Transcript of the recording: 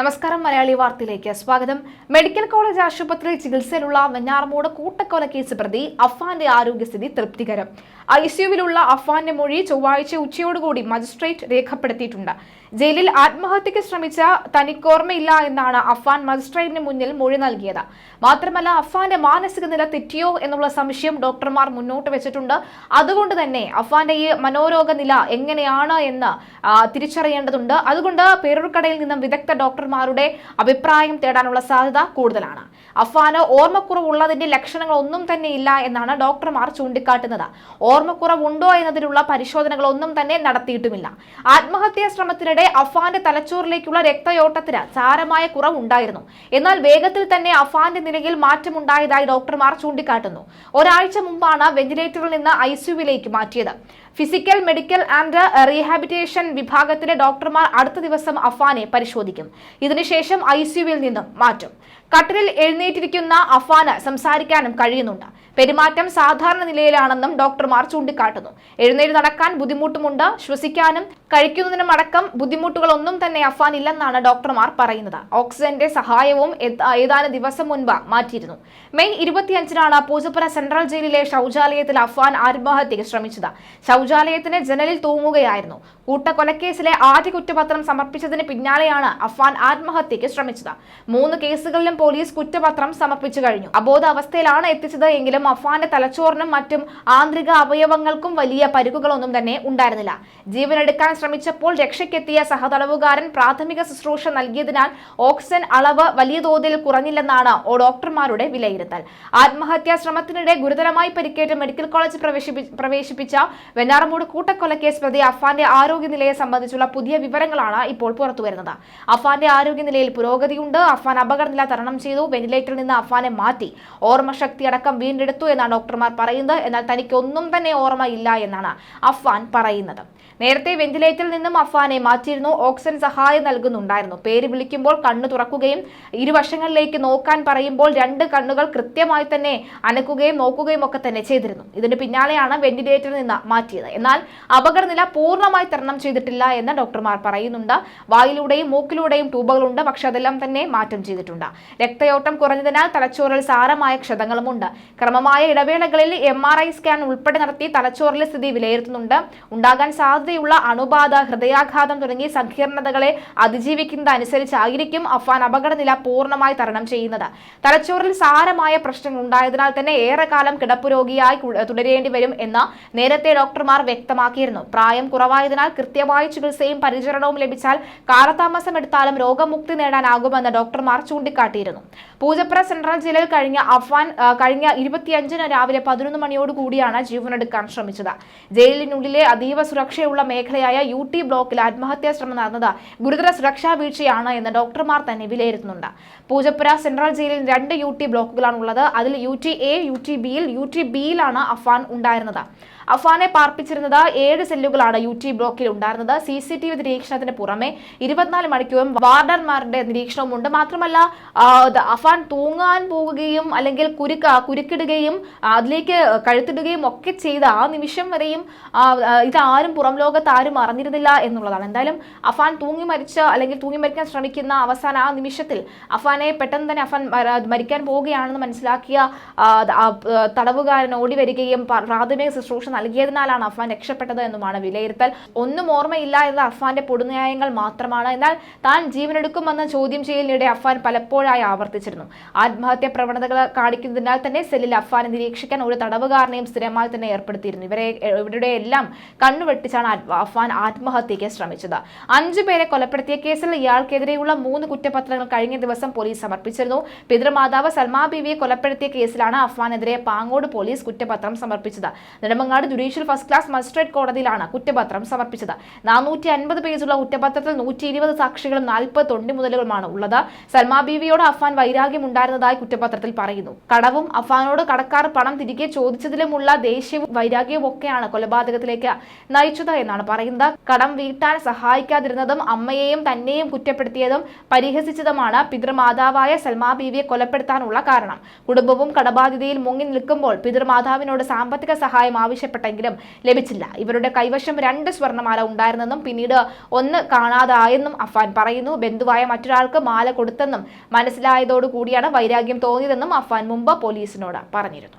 നമസ്കാരം മലയാളി വാർത്തയിലേക്ക് സ്വാഗതം. മെഡിക്കൽ കോളേജ് ആശുപത്രിയിൽ ചികിത്സയിലുള്ള വെഞ്ഞാറമൂട് കൂട്ടക്കൊലക്കേസ് പ്രതി അഫാന്റെ ആരോഗ്യസ്ഥിതി തൃപ്തികരം. ഐ സിയുവിലുള്ള അഫാന്റെ മൊഴി ചൊവ്വാഴ്ച ഉച്ചയോടുകൂടി മജിസ്ട്രേറ്റ് രേഖപ്പെടുത്തിയിട്ടുണ്ട്. ജയിലിൽ ആത്മഹത്യക്ക് ശ്രമിച്ച തനിക്കോർമ്മയില്ല എന്നാണ് അഫാൻ മജിസ്ട്രേറ്റിന് മുന്നിൽ മൊഴി നൽകിയത്. മാത്രമല്ല അഫാന്റെ മാനസിക നില തെറ്റിയോ എന്നുള്ള സംശയം ഡോക്ടർമാർ മുന്നോട്ട് വെച്ചിട്ടുണ്ട്. അതുകൊണ്ട് തന്നെ അഫാന്റെ ഈ മനോരോഗ നില എങ്ങനെയാണ് എന്ന് തിരിച്ചറിയേണ്ടതുണ്ട്. അതുകൊണ്ട് പേരൂർക്കടയിൽ നിന്നും വിദഗ്ധ ഡോക്ടർമാരുടെ അഭിപ്രായം തേടാനുള്ള സാധ്യത കൂടുതലാണ്. അഫ്വാന് ഓർമ്മക്കുറവുള്ളതിന്റെ ലക്ഷണങ്ങൾ ഒന്നും തന്നെ ഇല്ല എന്നാണ് ഡോക്ടർമാർ ചൂണ്ടിക്കാട്ടുന്നത്. ഓർമ്മക്കുറവുണ്ടോ എന്നതിനുള്ള പരിശോധനകൾ ഒന്നും തന്നെ നടത്തിയിട്ടുമില്ല. ആത്മഹത്യാ ശ്രമത്തിനിടെ അഫാന്റെ തലച്ചോറിലേക്കുള്ള രക്തയോട്ടത്തിന് സാരമായ കുറവുണ്ടായിരുന്നു. എന്നാൽ വേഗത്തിൽ തന്നെ അഫാന്റെ നിലയിൽ മാറ്റമുണ്ടായതായി ഡോക്ടർമാർ ചൂണ്ടിക്കാട്ടുന്നു. ഒരാഴ്ച മുമ്പാണ് വെന്റിലേറ്ററിൽ നിന്ന് ഐ സിയുവിലേക്ക് മാറ്റിയത്. ഫിസിക്കൽ മെഡിക്കൽ ആൻഡ് റീഹാബിറ്റേഷൻ വിഭാഗത്തിലെ ഡോക്ടർമാർ അടുത്ത ദിവസം അഫാനെ പരിശോധിക്കും. ഇതിനുശേഷം ഐ സിയുവിൽ നിന്നും മാറ്റും. കട്ടിലിൽ എഴുന്നേറ്റിരിക്കുന്ന അഫാന് സംസാരിക്കാനും കഴിയുന്നുണ്ട്. പെരുമാറ്റം സാധാരണ നിലയിലാണെന്നും ഡോക്ടർമാർ ചൂണ്ടിക്കാട്ടുന്നു. എഴുന്നേറ്റ് നടക്കാൻ ബുദ്ധിമുട്ടുമുണ്ട്. ശ്വസിക്കാനും കഴിക്കുന്നതിനും അടക്കം ബുദ്ധിമുട്ടുകളൊന്നും തന്നെ അഫാൻ ഇല്ലെന്നാണ് ഡോക്ടർമാർ പറയുന്നത്. ഓക്സിജന്റെ സഹായവും ഏത- ഏതാനും ദിവസം മുൻപ് മാറ്റിയിരുന്നു. മെയ് ഇരുപത്തിയഞ്ചിനാണ് പൂജപ്പുര സെൻട്രൽ ജയിലിലെ ശൗചാലയത്തിൽ അഫാൻ ആത്മഹത്യക്ക് ശ്രമിച്ചത്. ശൗചാലയത്തിന് ജനലിൽ തൂങ്ങുകയായിരുന്നു. കൂട്ടക്കൊലക്കേസിലെ ആദ്യ കുറ്റപത്രം സമർപ്പിച്ചതിന് പിന്നാലെയാണ് അഫ്വാൻ ആത്മഹത്യയ്ക്ക് ശ്രമിച്ചത്. മൂന്ന് കേസുകളിലും പോലീസ് കുറ്റപത്രം സമർപ്പിച്ചു കഴിഞ്ഞു. അബോധാവസ്ഥയിലാണ് എത്തിച്ചത് എങ്കിലും അഫാന്റെ തലച്ചോറിനും മറ്റും ആന്തരിക അവയവങ്ങൾക്കും വലിയ പരിക്കുകളൊന്നും തന്നെ ഉണ്ടായിരുന്നില്ല. ജീവനെടുക്കാൻ ശ്രമിച്ചപ്പോൾ രക്ഷയ്ക്കെത്തിയ സഹതടവുകാരൻ പ്രാഥമിക ശുശ്രൂഷ നൽകിയതിനാൽ ഓക്സിജൻ അളവ് വലിയ തോതിൽ കുറഞ്ഞില്ലെന്നാണ് ഡോക്ടർമാരുടെ വിലയിരുത്തൽ. ആത്മഹത്യാ ശ്രമത്തിനിടെ ഗുരുതരമായി പരിക്കേറ്റ് മെഡിക്കൽ കോളേജ് പ്രവേശിപ്പിച്ച പ്രവേശിപ്പിച്ച വെഞ്ഞാറമൂട് കൂട്ടക്കൊലക്കേസ് പ്രതി അഫാന്റെ ആരോഗ്യനിലയെ സംബന്ധിച്ചുള്ള പുതിയ വിവരങ്ങളാണ് ഇപ്പോൾ പുറത്തുവരുന്നത്. അഫാന്റെ ആരോഗ്യനിലയിൽ പുരോഗതിയുണ്ട്. അഫാൻ അപകടനില തരണം ചെയ്തു. വെന്റിലേറ്ററിൽ നിന്ന് അഫാനെ മാറ്റി. ഓർമ്മശക്തി അടക്കം വീണ്ടെടുത്തു എന്നാണ് ഡോക്ടർമാർ പറയുന്നത്. എന്നാൽ തനിക്ക് ഒന്നും തന്നെ ഇല്ല എന്നാണ് അഫാൻ പറയുന്നത്. നേരത്തെ വെന്റിലേറ്ററിൽ നിന്നും അഫാനെ മാറ്റിയിരുന്നു. ഓക്സിജൻ സഹായം നൽകുന്നുണ്ടായിരുന്നു. പേര് വിളിക്കുമ്പോൾ കണ്ണു തുറക്കുകയും ഇരുവശങ്ങളിലേക്ക് നോക്കാൻ പറയുമ്പോൾ രണ്ട് കണ്ണുകൾ കൃത്യമായി തന്നെ അനക്കുകയും നോക്കുകയും ഒക്കെ തന്നെ ചെയ്തിരുന്നു. ഇതിന് പിന്നാലെയാണ് വെന്റിലേറ്ററിൽ നിന്ന് മാറ്റിയത്. എന്നാൽ അപകടനില പൂർണമായി തരണം ചെയ്തിട്ടില്ല എന്ന് ഡോക്ടർമാർ പറയുന്നുണ്ട്. വായിലൂടെയും മൂക്കിലൂടെയും ട്യൂബുകളുണ്ട്. പക്ഷെ അതെല്ലാം തന്നെ മാറ്റം ചെയ്തിട്ടുണ്ട്. രക്തയോട്ടം കുറഞ്ഞതിനാൽ തലച്ചോറിൽ സാരമായ ക്ഷതങ്ങളുമുണ്ട്. ക്രമമായ ഇടവേളകളിൽ എം ആർ ഐ സ്കാൻ ഉൾപ്പെടെ നടത്തി തലച്ചോറിലെ സ്ഥിതി വിലയിരുത്തുന്നുണ്ട്. ഉണ്ടാകാൻ സാധ്യതയുള്ള അണുബാധ ഹൃദയാഘാതം തുടങ്ങിയ സങ്കീർണതകളെ അതിജീവിക്കുന്നതനുസരിച്ചായിരിക്കും അഫാൻ അപകടനില പൂർണമായി തരണം ചെയ്യുന്നത്. തലച്ചോറിൽ സാരമായ പ്രശ്നങ്ങൾ ഉണ്ടായതിനാൽ തന്നെ ഏറെക്കാലം കിടപ്പുരോഗിയായി തുടരേണ്ടി വരും എന്ന് നേരത്തെ ഡോക്ടർമാർ വ്യക്തമാക്കിയിരുന്നു. പ്രായം കുറവായതിനാൽ കൃത്യമായ ചികിത്സയും പരിചരണവും ലഭിച്ചാൽ കാലതാമസം എടുത്താലും രോഗമുക്തി നേടാനാകുമെന്ന് ഡോക്ടർമാർ ചൂണ്ടിക്കാട്ടിയിരുന്നു. പൂജപ്പുര സെൻട്രൽ ജയിലിൽ കഴിഞ്ഞ അഫ്വാൻ കഴിഞ്ഞ ഇരുപത്തിയഞ്ചിന് രാവിലെ പതിനൊന്ന് മണിയോടുകൂടിയാണ് ജീവനെടുക്കാൻ ശ്രമിച്ചത്. ജയിലിനുള്ളിലെ അതീവ സുരക്ഷയുള്ള മേഖലയായ യു ടി ബ്ലോക്കിൽ ആത്മഹത്യാ ശ്രമം നടന്നത് ഗുരുതര സുരക്ഷാ വീഴ്ചയാണ് എന്ന് ഡോക്ടർമാർ തന്നെ വിലയിരുത്തുന്നുണ്ട്. പൂജപ്പുര സെൻട്രൽ ജയിലിൽ രണ്ട് യു ടി ബ്ലോക്കുകളാണുള്ളത്. അതിൽ U T A U T ബിയിൽ യു ടി ബിയിലാണ് അഫ്വാൻ ഉണ്ടായിരുന്നത്. അഫാനെ പാർപ്പിച്ചിരുന്നത് ഏഴ് സെല്ലുകളാണ് യു ടി ബ്ലോക്കിൽ ഉണ്ടായിരുന്നത്. സി സി ടി വി നിരീക്ഷണത്തിന് പുറമെ ഇരുപത്തിനാല് മണിക്കൂറും വാർഡർമാരുടെ നിരീക്ഷണവും ഉണ്ട് മാത്രമല്ല അഫാൻ തൂങ്ങാൻ പോകുകയും അല്ലെങ്കിൽ കുരുക്ക കുരുക്കിടുകയും അതിലേക്ക് കഴുത്തിടുകയും ഒക്കെ ചെയ്ത ആ നിമിഷം വരെയും ഇതാരും പുറം ലോകത്ത് ആരും അറിഞ്ഞിരുന്നില്ല എന്നുള്ളതാണ്. എന്തായാലും അഫാൻ തൂങ്ങി മരിച്ച അല്ലെങ്കിൽ തൂങ്ങി മരിക്കാൻ ശ്രമിക്കുന്ന അവസാന ആ നിമിഷത്തിൽ അഫാനെ പെട്ടെന്ന് തന്നെ അഫാൻ മര- മരിക്കാൻ പോവുകയാണെന്ന് മനസ്സിലാക്കിയ തടവുകാരൻ ഓടി വരികയും പ്രാഥമിക ശുശ്രൂഷ നൽകിയതിനാലാണ് അഫ്വാൻ രക്ഷപ്പെട്ടത് എന്നുമാണ് വിലയിരുത്തൽ. ഒന്നും ഓർമ്മയില്ല എന്നത് അഫ്വാന്റെ പൊടുന്യായങ്ങൾ മാത്രമാണ്. എന്നാൽ താൻ ജീവനെടുക്കുമെന്ന ചോദ്യം ചെയ്യലിനിടെ അഫ്വാൻ പലപ്പോഴായി ആവർത്തിച്ചിരുന്നു. ആത്മഹത്യ പ്രവണതകൾ കാണിക്കുന്നതിനാൽ തന്നെ സെല്ലിൽ അഫ്വാനെ നിരീക്ഷിക്കാൻ ഒരു തടവുകാരനെയും സ്ഥിരമായി തന്നെ ഏർപ്പെടുത്തിയിരുന്നു. ഇവരെ ഇവരുടെ എല്ലാം കണ്ണുവെട്ടിച്ചാണ് അഫ്വാൻ ആത്മഹത്യയ്ക്ക് ശ്രമിച്ചത്. അഞ്ചു പേരെ കൊലപ്പെടുത്തിയ കേസിൽ ഇയാൾക്കെതിരെയുള്ള മൂന്ന് കുറ്റപത്രങ്ങൾ കഴിഞ്ഞ ദിവസം പോലീസ് സമർപ്പിച്ചിരുന്നു. പിതൃമാതാവ് സൽമാ ബീവിയെ കൊലപ്പെടുത്തിയ കേസിലാണ് അഫ്വാനെതിരെ പാങ്ങോട് പോലീസ് കുറ്റപത്രം സമർപ്പിച്ചത്. Nedumangad judicial first class magistrate കോടതിയിലാണ് കുറ്റപത്രം സമർപ്പിച്ചത്. നാനൂറ്റി അൻപത് പേജുള്ള കുറ്റപത്രത്തിൽ നൂറ്റി ഇരുപത് സാക്ഷികളും നാൽപ്പത് തൊണ്ടിമുതലുകളുമാണ് ഉള്ളത്. സൽമാ ബീവിയോട് അഫാൻ വൈരാഗ്യം ഉണ്ടായിരുന്നതായി കുറ്റപത്രത്തിൽ പറയുന്നു. കടവും അഫാനോട് കടക്കാർ പണം തിരികെ ചോദിച്ചതിലുമുള്ള ദേഷ്യവും വൈരാഗ്യവും ഒക്കെയാണ് കൊലപാതകത്തിലേക്ക് നയിച്ചത് എന്നാണ് പറയുന്നത്. കടം വീട്ടാൻ സഹായിക്കാതിരുന്നതും അമ്മയെയും തന്നെയും കുറ്റപ്പെടുത്തിയതും പരിഹസിച്ചതുമാണ് പിതൃമാതാവായ സൽമാ ബീവിയെ കൊലപ്പെടുത്താനുള്ള കാരണം. കുടുംബവും കടബാധ്യതയിൽ മുങ്ങി നിൽക്കുമ്പോൾ പിതൃമാതാവിനോട് സാമ്പത്തിക സഹായം ആവശ്യപ്പെട്ട ആവശ്യപ്പെട്ടെങ്കിലും ലഭിച്ചില്ല. ഇവരുടെ കൈവശം രണ്ട് സ്വർണമാല ഉണ്ടായിരുന്നെന്നും പിന്നീട് ഒന്ന് കാണാതായെന്നും അഫാൻ പറയുന്നു. ബന്ധുവായ മറ്റൊരാൾക്ക് മാല കൊടുത്തെന്നും മനസ്സിലായതോടുകൂടിയാണ് വൈരാഗ്യം തോന്നിയതെന്നും അഫാൻ മുമ്പ് പോലീസിനോട് പറഞ്ഞിരുന്നു.